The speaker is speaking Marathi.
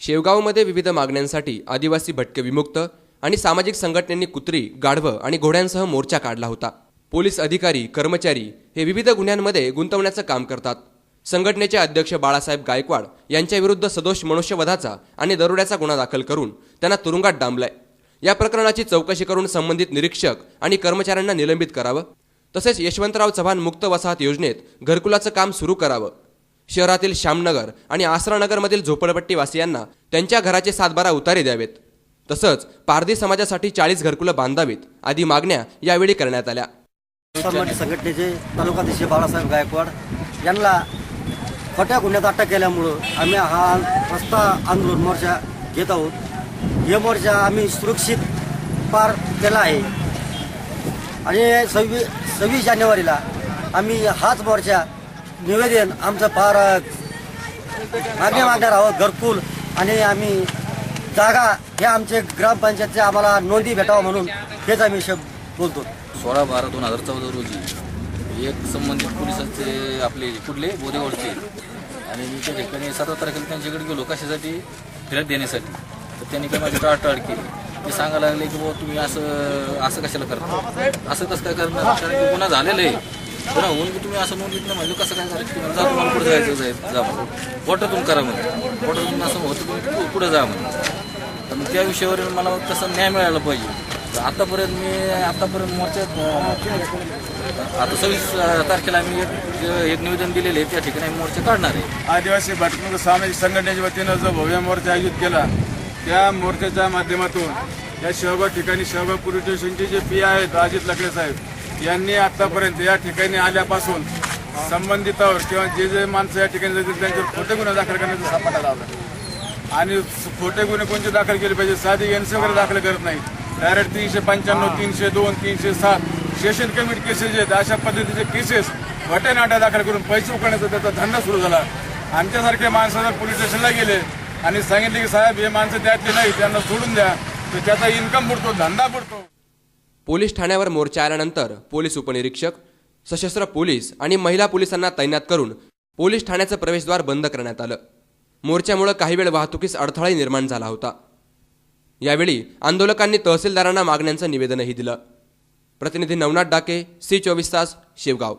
शेवगावमध्ये विविध मागण्यांसाठी आदिवासी भटके विमुक्त आणि सामाजिक संघटनांनी कुत्री गाढवं आणि घोड्यांसह मोर्चा काढला होता. पोलीस अधिकारी कर्मचारी हे विविध गुन्ह्यांमध्ये गुंतवण्याचं काम करतात. संघटनेचे अध्यक्ष बाळासाहेब गायकवाड यांच्याविरुद्ध सदोष मनुष्यवधाचा आणि दरोड्याचा गुन्हा दाखल करून त्यांना तुरुंगात डांबलाय. या प्रकरणाची चौकशी करून संबंधित निरीक्षक आणि कर्मचाऱ्यांना निलंबित करावं. तसेच यशवंतराव चव्हाण मुक्त वसाहत योजनेत घरकुलाचं काम सुरू करावं. शहरातील श्यामनगर आणि आसरानगरमधील झोपडपट्टीवासियांना त्यांच्या घराचे सातबारा उतारे द्यावेत. तसंच पारधी समाजासाठी चाळीस घरकुलं बांधावीत आदी मागण्या यावेळी करण्यात आल्या. संघटनेचे तालुकाध्यक्ष बाळासाहेब गायकवाड यांना खोट्या गुन्ह्यात अटक केल्यामुळं आम्ही हा रस्ता आंदोलन मोर्चा घेत आहोत. हे मोर्चा आम्ही सुरक्षित पार केला आहे. आणि सव्वीस सव्वीस जानेवारीला आम्ही हाच मोर्चा निवेदन आमचं फार मागण्या मागणार आहोत घरकुल आणि आम्ही जागा हे आमचे ग्रामपंचायतचे आम्हाला नोंदी भेटावं म्हणून हेच आम्ही शब्द बोलतो. सोळा बारा दोन हजार चौदा रोजी एक संबंधित पोलिसांचे आपले कुठले? बोदेगडचे आणि मी त्या ठिकाणी सतरा तारखेला त्यांच्याकडे गेलो कशासाठी? फिरत देण्यासाठी. तर त्यांनी काय माझी टाळटाळ केली. ते सांगायला लागले की बाबा तुम्ही असं असं कशाला करता? असं कसं काय करणार? कारण की गुन्हा झालेलं आहे. पुन्हा होऊन की तुम्ही असं नोंदीत घेतलं म्हणजे कसं काय करायचं जा तुम्हाला पुढे जायचं जाय जा म्हणून करा म्हणजे पोटातून असं होतं तुम्ही पुढे जा म्हणजे तर मग त्या विषयावर मला तसं न्याय मिळायला पाहिजे. तर आतापर्यंत मी आतापर्यंत मोर्चात आता सव्वीस तारखेला आम्ही एक एक निवेदन दिलेले आहे त्या ठिकाणी मोर्चा काढणार आहे. आदिवासी भटकंत सामाजिक संघटनेच्या वतीनं जो भव्य मोर्चा आयोजित केला त्या मोर्चाच्या माध्यमातून या शेवगाव ठिकाणी शेवगाव पोलीस स्टेशनचे जे पी आहेत अजित लकडे साहेब यांनी आतापर्यंत या ठिकाणी आल्यापासून संबंधितावर किंवा जे जे माणसं या ठिकाणी जातील त्यांच्यावर खोटे गुन्हे दाखल करण्याचा सापडा लावला. आणि खोटे गुन्हे कोणते दाखल केले पाहिजे? साधी एनसी वगैरे दाखल करत नाही डायरेक्ट तीनशे पंच्याण्णव तीनशे दोन तीनशे सात. सेशन कमिटी केसेस आहेत अशा पद्धतीचे केसेस वटेनाट्या दाखल करून पैसे उकळण्याचा त्याचा धंदा सुरू झाला. आमच्यासारख्या माणसं जर पोलीस स्टेशनला गेले आणि सांगितले की साहेब हे माणसं त्यातले नाही त्यांना सोडून द्या तर त्याचा इन्कम बुडतो धंदा बुडतो पोलीस ठाण्यावर मोर्चा आल्यानंतर पोलीस उपनिरीक्षक सशस्त्र पोलीस आणि महिला पोलिसांना तैनात करून पोलीस ठाण्याचं प्रवेशद्वार बंद करण्यात आलं. मोर्चामुळे काही वेळ वाहतुकीस अडथळाही निर्माण झाला होता. यावेळी आंदोलकांनी तहसीलदारांना मागण्यांचं निवेदनही दिलं. प्रतिनिधी नवनाथ डाके सी चोवीस तास शेवगाव.